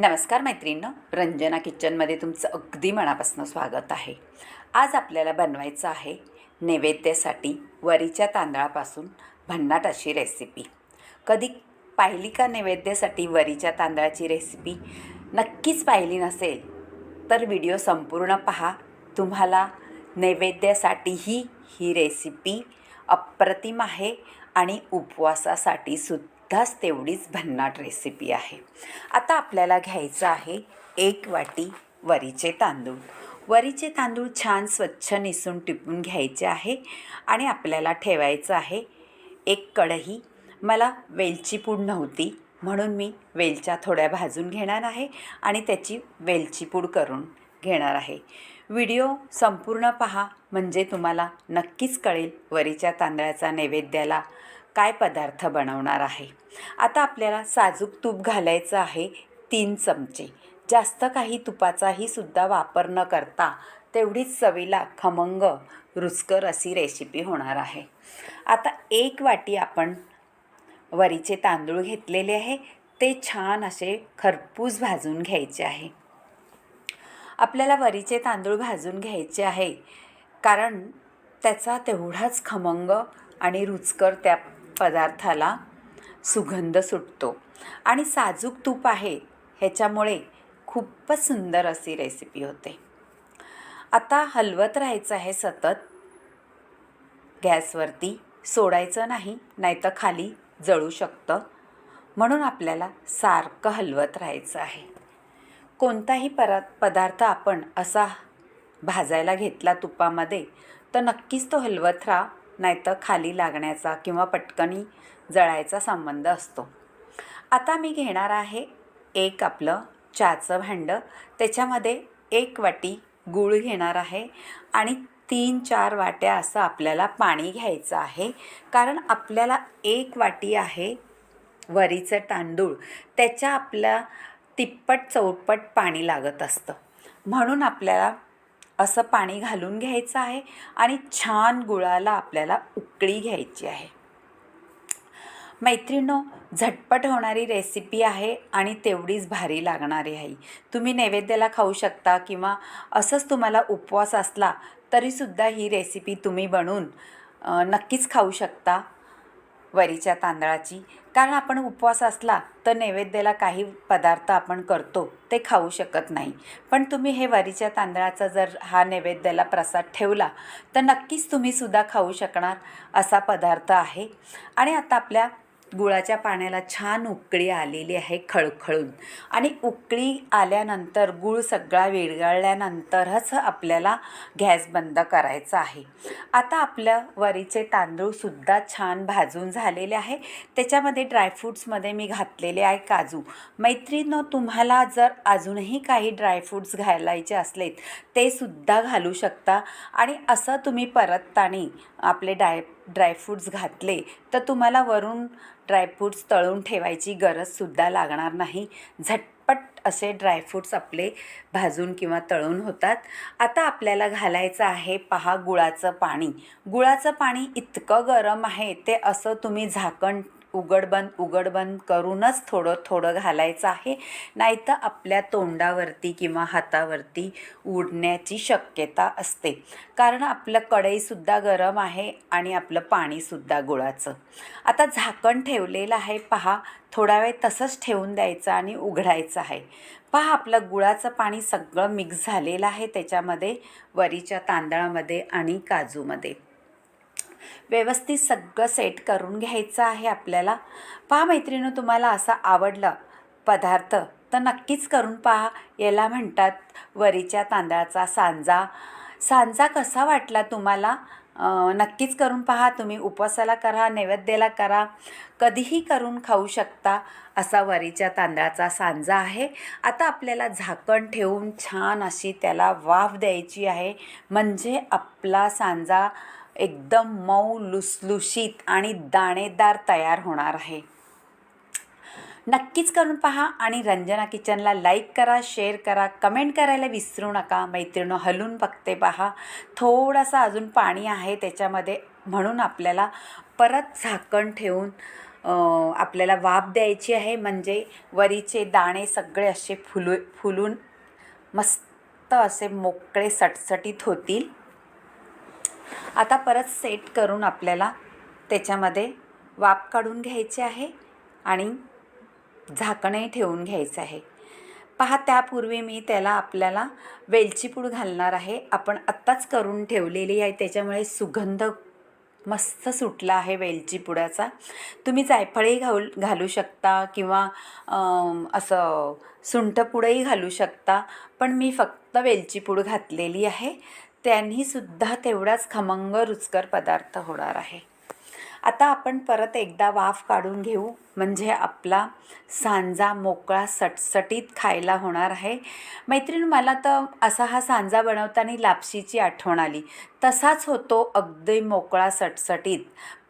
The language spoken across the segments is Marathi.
नमस्कार मैत्रिणींनो. रंजना किचनमध्ये तुमचं अगदी मनापासून स्वागत आहे. आज आपल्याला बनवायचं आहे नैवेद्यासाठी वरीच्या तांदळापासून भन्नाट अशी रेसिपी कधी पाहिली का नैवेद्यासाठी वरीच्या तांदळाची रेसिपी नक्कीच पाहिली नसेल तर व्हिडिओ संपूर्ण पहा. तुम्हाला नैवेद्यासाठीही ही रेसिपी अप्रतिम आहे आणि उपवासासाठी सुद्धाच तेवढीच भन्नाट रेसिपी आहे आता आपल्याला घ्यायचं आहे एक वाटी वरीचे तांदूळ वरीचे तांदूळ छान स्वच्छ निसून टिपून घ्यायचे आहे आणि आपल्याला ठेवायचं आहे एक कढई मला वेलची पूड नव्हती म्हणून मी वेलच्या थोड्या भाजून घेणार आहे आणि त्याची वेलची पूड करून घेणार आहे व्हिडिओ संपूर्ण पहा म्हणजे तुम्हाला नक्कीच कळेल वरीच्या तांदळाचा नैवेद्याला काय पदार्थ बनवणार आहे? आता आपल्याला साजूक तूप घालायचं आहे तीन चमचे. जास्त काही तुपाचाही सुद्धा वापर न करता तेवढीच चवीला खमंग रुचकर अशी रेसिपी होणार आहे. आता एक वाटी आपण वरीचे तांदूळ घेतलेले आहे. ते छान असे खरपूस भाजून घ्यायचे आहे. आपल्याला वरीचे तांदूळ भाजून घ्यायचे आहे. कारण त्याचा तेवढाच खमंग आणि रुचकर त्या पदार्थाला सुगंध सुटतो. आणि साजूक तूप आहे ह्याच्यामुळे खूपच सुंदर अशी रेसिपी होते. आता हलवत राहायचं आहे सतत. गॅसवरती सोडायचं नाही नाहीतर खाली जळू शकतं. म्हणून आपल्याला सारखं हलवत राहायचं आहे. कोणताही परा पदार्थ आपण असा भाजायला घेतला तुपामध्ये तर नक्कीच तो हलवत राहा. नाहीतर खाली लागण्याचा किंवा पटकनी जळायचा संबंध असतो. आता मी घेणार आहे एक आपलं चहाचं भांडं. त्याच्यामध्ये एक वाटी गूळ घेणार आहे आणि तीन चार वाट्या असं आपल्याला पाणी घ्यायचं आहे. कारण आपल्याला एक वाटी आहे वरीचं तांदूळ. त्याच्या आपल्या तिप्पट चौपट पाणी लागत असतं. म्हणून आपल्याला असं पाणी घालून घ्यायचं आहे आणि छान गुळाला आपल्याला उकळी घ्यायची आहे. मैत्रिणो झटपट होणारी रेसिपी आहे आणि तेवढीच भारी लागणारी आहे तुम्ही नैवेद्याला खाऊ शकता किंवा असंच तुम्हाला उपवास असला तरीसुद्धा ही रेसिपी तुम्ही बनवून नक्कीच खाऊ शकता. वरीच्या तांदळाची. कारण आपण उपवास असला तर नैवेद्याला काही पदार्थ आपण करतो ते खाऊ शकत नाही. पण तुम्ही हे वरीच्या तांदळाचा जर हा नैवेद्याला प्रसाद ठेवला तर नक्कीच तुम्हीसुद्धा खाऊ शकणार असा पदार्थ आहे. आणि आता आपल्या गुळाच्या पाण्याला छान उकळी आलेली आहे खळखळून. आणि उकळी आल्यानंतर गूळ सगळा विरघळल्यानंतरच आपल्याला गॅस बंद करायचा आहे. आता आपलं वरीचे तांदूळसुद्धा छान भाजून झालेले आहे. त्याच्यामध्ये ड्रायफ्रूट्समध्ये मी घातलेले आहे काजू. मैत्रिणीनं तुम्हाला जर अजूनही काही ड्रायफ्रूट्स घालायचे असलेत ते सुद्धा घालू शकता. आणि असं तुम्ही परततानी आपले डाय ड्रायफ्रूट्स घातले तर तुम्हाला वरून ड्रायफ्रूट्स तळून ठेवायची गरजसुद्धा लागणार नाही. झटपट असे ड्रायफ्रूट्स आपले भाजून किंवा तळून होतात. आता आपल्याला घालायचं आहे पहा गुळाचं पाणी. गुळाचं पाणी इतकं गरम आहे ते असं तुम्ही झाकण उघडबंद उघडबंद करूनच थोडं थोडं घालायचं आहे. नाहीतर आपल्या तोंडावरती किंवा हातावरती उडण्याची शक्यता असते. कारण आपलं कढईसुद्धा गरम आहे आणि आपलं पाणीसुद्धा गुळाचं. आता झाकण ठेवलेलं आहे. पहा थोडा वेळ तसंच ठेवून द्यायचं आणि उघडायचं आहे. पहा आपलं गुळाचं पाणी सगळं मिक्स झालेलं आहे त्याच्यामध्ये वरीच्या तांदळामध्ये आणि काजूमध्ये. व्यवस्थित सगळं सेट करून घ्यायचं आहे आपल्याला. पहा मैत्रिणी तुम्हाला असा आवडला पदार्थ तर नक्कीच करून पहा. याला म्हणतात वरीच्या तांदळाचा सांजा. सांजा कसा वाटला तुम्हाला? नक्कीच करून पहा. तुम्ही उपवासाला करा नैवेद्याला करा. कधीही करून खाऊ शकता असा वरीच्या तांदळाचा सांजा आहे. आता आपल्याला झाकण ठेवून छान अशी त्याला वाफ द्यायची आहे. म्हणजे आपला सांजा एकदम मऊ लुसलुशीत आणि दाणेदार तयार होणार आहे. नक्कीच करून पहा आणि रंजना किचनला लाईक करा शेअर करा कमेंट करायला विसरू नका. मैत्रिणी हलून बघते पहा. थोडंसं अजून पाणी आहे त्याच्यामध्ये म्हणून आपल्याला परत झाकण ठेवून आपल्याला वाफ द्यायची आहे. म्हणजे वरीचे दाणे सगळे असे फुलू फुलून मस्त असे मोकळे सटसटीत होतील. आता परत सेट करून आपल्याला त्याच्यामध्ये वाफ काढून घ्यायचे आहे आणि झाकणही ठेवून घ्यायचं आहे. पहा त्यापूर्वी मी त्याला आपल्याला वेलची पूड घालणार आहे. आपण आत्ताच करून ठेवलेली आहे. त्याच्यामुळे सुगंध मस्त सुटला आहे वेलची पुडाचा. तुम्ही जायफळही घाल घालू शकता किंवा असं सुंठपुडंही घालू शकता. पण मी फक्त वेलची पूड घातलेली आहे. त्यांनीसुद्धा तेवढाच खमंग रुचकर पदार्थ होणार आहे. आता आपण परत एकदा वाफ काढून घेऊ. म्हणजे आपला सांजा मोकळा सटसटीत खायला होणार आहे. मैत्रीण मला तर असा हा सांजा बनवताना लापशीची आठवण आली. तसाच होतो अगदी मोकळा सटसटीत.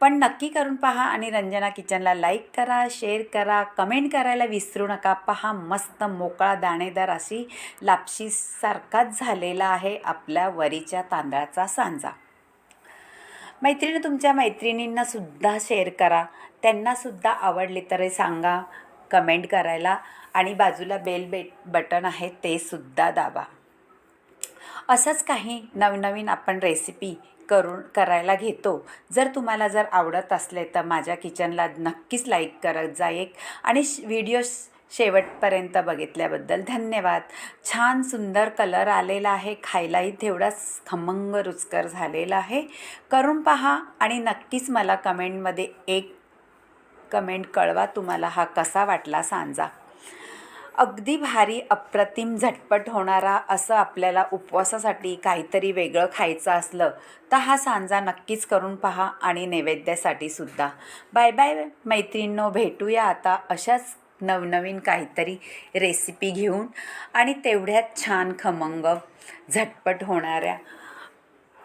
पण नक्की करून पहा आणि रंजना किचनला लाईक करा शेअर करा कमेंट करायला विसरू नका. पहा मस्त मोकळा दाणेदार अशी लापशीसारखाच झालेला आहे आपल्या वरीच्या तांदळाचा सांजा. मैत्रिणी तुमच्या मैत्रिणींना सुद्धा शेअर करा. त्यांनासुद्धा आवडले तर सांगा. कमेंट करायला. आणि बाजूला बेल बेट बटन आहे ते सुद्धा दाबा. असंच काही नवनवीन आपण रेसिपी करून करायला घेतो. जर तुम्हाला जर आवडत असले तर माझ्या किचनला नक्कीच लाईक करत जा एक. आणि श- व्हिडिओ शेवटपर्यंत बघितल्याबद्दल धन्यवाद. छान सुंदर कलर आलेला आहे. खायलाही तेवढाच खमंग रुचकर झालेला आहे. करून पहा आणि नक्कीच मला कमेंटमध्ये एक कमेंट कळवा तुम्हाला हा कसा वाटला सांजा. अगदी भारी अप्रतिम झटपट होणारा असं आपल्याला उपवासासाठी काहीतरी वेगळं खायचं असलं तर हा सांजा नक्कीच करून पहा आणि नैवेद्यासाठी सुद्धा. बाय बाय मैत्रिणींनो भेटूया आता अशाच नवनवीन काहीतरी रेसिपी घेऊन आणि तेवढ्यात छान खमंग झटपट होणाऱ्या.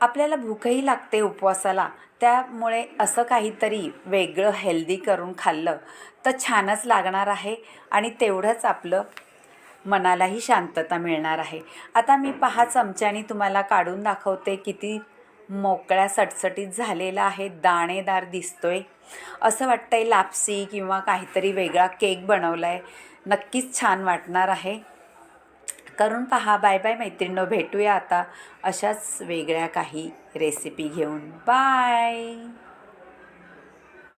आपल्याला भूकही लागते उपवासाला. त्यामुळे असं काहीतरी वेगळं हेल्दी करून खाल्लं तर छानच लागणार आहे आणि तेवढंच आपलं मनालाही शांतता मिळणार आहे. आता मी पहा चमच्याने तुम्हाला काढून दाखवते किती मोकळ्या सटसटीत झालेला आहे दाणेदार दिसतोय. असं वाटतंय लापसी किंवा काहीतरी वेगळा केक बनवला आहे नक्कीच छान वाटणार आहे. करून पहा बाय बाय मैत्रिणींनो भेटूया आता अशाच वेगळ्या काही रेसिपी घेऊन. बाय!